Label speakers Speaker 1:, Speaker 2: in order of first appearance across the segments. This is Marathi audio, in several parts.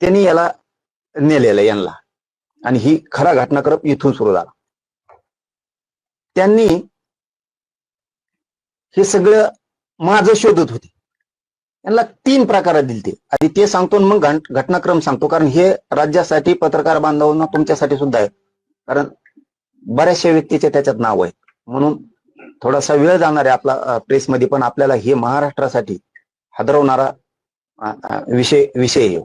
Speaker 1: त्यांनी याला नेलेलं यांना. आणि ही खरा घटनाक्रम इथून सुरू झाला. त्यांनी हे सगळं माझं शोधत होते. यांना तीन प्रकारात दिले ते आधी ते सांगतो आणि मग घटनाक्रम सांगतो. कारण हे राज्यासाठी पत्रकार बांधवांना तुमच्यासाठी सुद्धा आहे. कारण बऱ्याचशा व्यक्तीचे त्याच्यात नाव आहे. म्हणून थोडासा वेळ जाणार आहे आपला प्रेसमध्ये. पण आपल्याला हे महाराष्ट्रासाठी हादरवणारा विषय विषय येऊ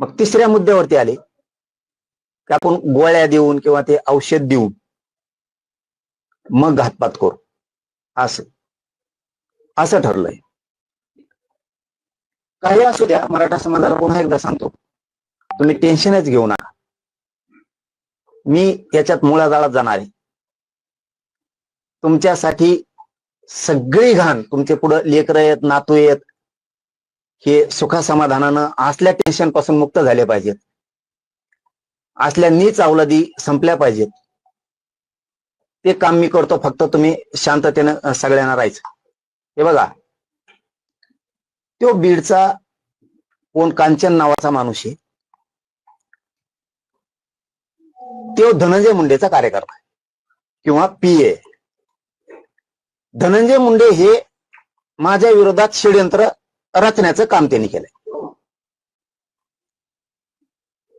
Speaker 1: मग तिसऱ्या मुद्द्यावरती आले. की आपण गोळ्या देऊन किंवा ते औषध देऊन मग घातपात करू. असं. असं ठरलंय. काही असू द्या मराठा समाजाला पुन्हा एकदा सांगतो. तुम्ही टेन्शनच घेऊ नका. मी याच्यात मुळाजाळात जाणार आहे. तुमच्यासाठी सगळी घाण तुमचे पुढं लेकर आहेत नातू आहेत हे सुखासमाधानानं असल्या टेन्शनपासून मुक्त झाले पाहिजेत. असल्या नीच अवलादी संपल्या पाहिजेत. ते काम मी करतो फक्त तुम्ही शांततेनं सगळ्यांना राहायचं. हे बघा. तो बीडचा कोण कांचन नावाचा माणूस आहे. तो धनंजय मुंडेचा कार्यकर्ता किंवा पी ए धनंजय मुंडे हे माझ्या विरोधात षडयंत्र रचण्याचं काम त्यांनी केलंय.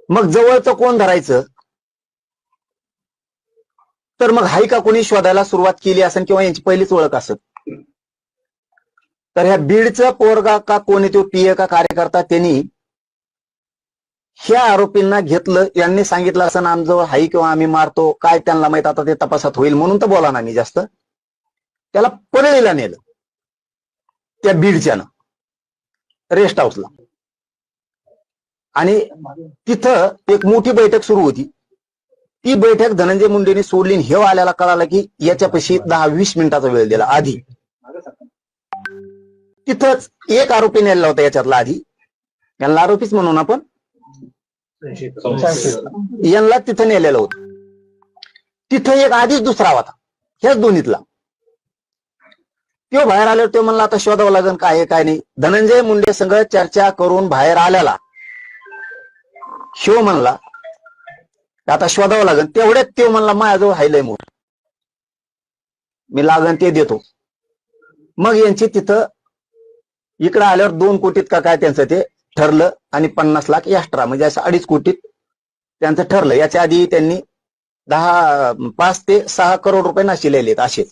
Speaker 1: मग जवळचं कोण धरायचं? तर मग हाय का कोणी शोधायला सुरुवात केली असेल किंवा यांची पहिलीच ओळख असत तर ह्या बीडचं पोरगा का कोणी तो पीए का कार्यकर्ता त्यांनी ह्या आरोपींना घेतलं. यांनी सांगितलं असं आमजवळ हाई किंवा आम्ही मारतो. काय त्यांना माहीत आता ते तपासात होईल म्हणून तर बोला ना मी जास्त. त्याला परळीला नेलं. त्या बीडच्यानं. रेस्ट हाऊसला. आणि तिथं एक मोठी बैठक सुरू होती. ती बैठक धनंजय मुंडेने सोडली हे आल्याला कळालं की याच्यापाशी दहा वीस मिनिटाचा वेळ दिला आधी. तिथंच एक आरोपी नेलेला होता याच्यातला आधी. यांना आरोपीच म्हणून आपण यांना तिथं नेलेलं होतं. तिथं एक आधीच दुसरा होता. ह्याच दोन्हीतला. तो बाहेर आल्यावर तो म्हणला आता शोधावं लागेल काय आहे काय नाही. धनंजय मुंडे संघ चर्चा करून बाहेर आल्याला शिव म्हणला आता शोधावं लागेल तेवढ्यात तो म्हणला माझ्याजवळ हायलय मोठ. मी लागन ते देतो. मग यांची तिथं इकडं आल्यावर दोन कोटीत का काय त्यांचं ते ठरलं आणि पन्नास लाख एक्स्ट्रा म्हणजे असं अडीच कोटीत त्यांचं ठरलं. याच्या आधी त्यांनी दहा पाच ते सहा करोड रुपये नाशिलेले आहेत असेच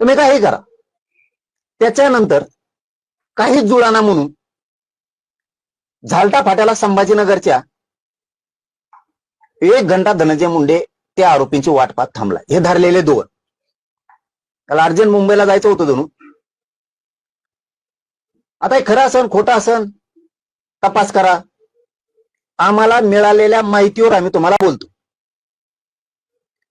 Speaker 1: तुम्ही काही करा. त्याच्यानंतर काही जुळाना म्हणून झालटा फाट्याला संभाजीनगरच्या एक घंटा धनंजय मुंडे त्या आरोपींची वाटपात थांबला हे धरलेले दोन. त्याला अर्जंट मुंबईला जायचं होतं दोन आता हे खरं असन खोटं असन? तपास करा. आम्हाला मिळालेल्या माहितीवर आम्ही तुम्हाला बोलतो.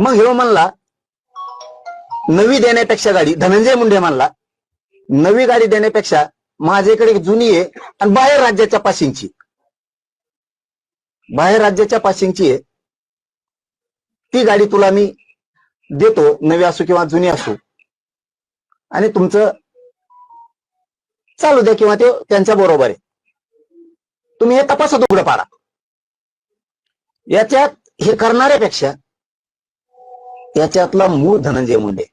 Speaker 1: मग हे म्हणला नवी देण्यापेक्षा गाडी धनंजय मुंडे म्हणला नवी गाडी देण्यापेक्षा माझ्याकडे जुनी आहे आणि बाहेर राज्याच्या पासिंगची बाहेर राज्याच्या पासिंगची आहे. ती गाडी तुला मी देतो नवी असो किंवा जुनी असो. आणि तुमचं चालू द्या किंवा ते त्यांच्या बरोबर आहे. तुम्ही हे तपासात उघडं पाडा याच्यात हे करणाऱ्यापेक्षा याच्यातला मूळ धनंजय मुंडे.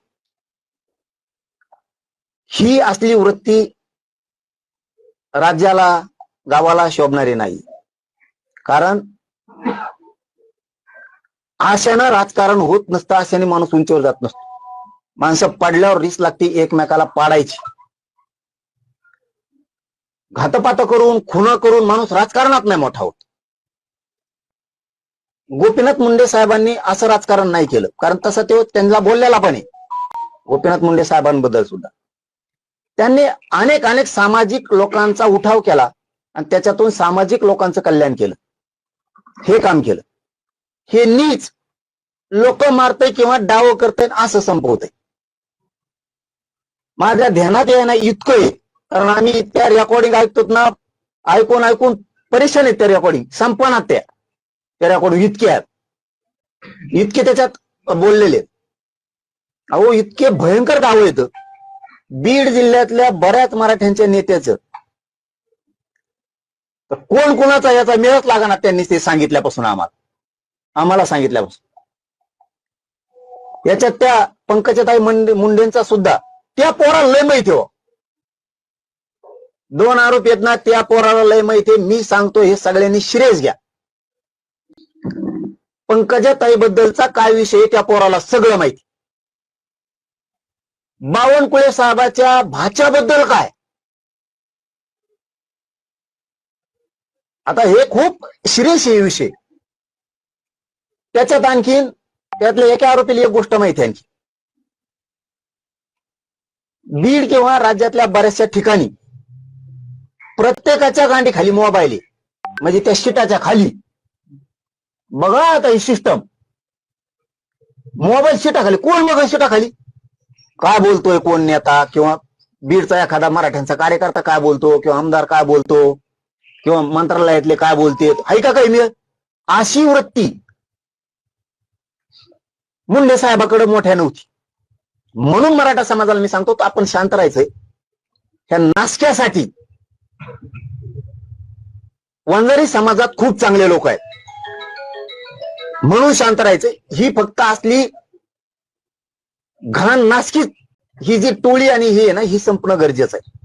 Speaker 1: ही असली वृत्ती राज्याला गावाला शोभणारी नाही. कारण आशेनं राजकारण होत नसतं आशेने माणूस उंचीवर जात नसतो. माणसं पडल्यावर रिस लागते एकमेकाला पाडायची. घातपात करून खुणा करून माणूस राजकारणात नाही मोठा होत. गोपीनाथ मुंडे साहेबांनी असं राजकारण नाही केलं. कारण तसं ते त्यांना बोललेला पण आहे. गोपीनाथ मुंडे साहेबांबद्दल सुद्धा. त्यांनी अनेक अनेक सामाजिक लोकांचा उठाव केला आणि त्याच्यातून सामाजिक लोकांचं कल्याण केलं. हे काम केलं. हे नीच लोक मारतय किंवा डाव करतय असं संपवतंय. माझ्या ध्यानात येणं इतकं आहे. कारण आम्ही त्या रेकॉर्डिंग ऐकतो ना ऐकून ऐकून परेशान आहेत त्या रेकॉर्डिंग संपणार त्या. त्याच्याकडून इतके आहेत. इतके त्याच्यात बोललेले अहो इतके भयंकर दाव येत बीड जिल्ह्यातल्या बऱ्याच मराठ्यांच्या नेत्याचं. तर कोण कोणाचा याचा मेळच लागणार त्यांनी ते सांगितल्यापासून आम्हाला. आम्हाला सांगितल्यापासून. याच्यात त्या पंकजाताई मुंडेंचा सुद्धा त्या पोराला लय माहिती हो. दोन आरोप येत ना त्या पोराला लय माहिती आहे. मी सांगतो हे सगळ्यांनी श्रेयस घ्या. पंकजा ताईबद्दलचा काय विषय त्या पोराला सगळं माहिती? बावनकुळे साहेबाच्या भाच्याबद्दल काय? आता हे खूप सिरियस आहे विषय. त्याच्यात आणखीन त्यातल्या एका आरोपीला एक गोष्ट माहिती आहे आणखी. बीड किंवा राज्यातल्या बऱ्याचशा ठिकाणी प्रत्येकाच्या गांडी खाली मोबाईल आहे. म्हणजे त्या शिटाच्या खाली. बघा आता ही सिस्टम मोबाईल शिटाखाली कोण बघा शिटाखाली काय बोलतोय कोण नेता किंवा बीडचा एखादा मराठ्यांचा कार्यकर्ता काय बोलतो किंवा आमदार काय बोलतो किंवा मंत्रालयातले काय बोलतेत आहे का काही मिळत? अशी वृत्ती मुंडे साहेबाकडे मोठ्या नव्हती. म्हणून मराठा समाजाला मी सांगतो आपण शांत राहायचंय. ह्या नाशक्यासाठी वंजारी समाजात खूप चांगले लोक आहेत. म्हणून शांत राहायचं. ही फक्त असली घाण नासकीच ही जी टोळी आणि ही आहे ना ही संपणं गरजेचं आहे.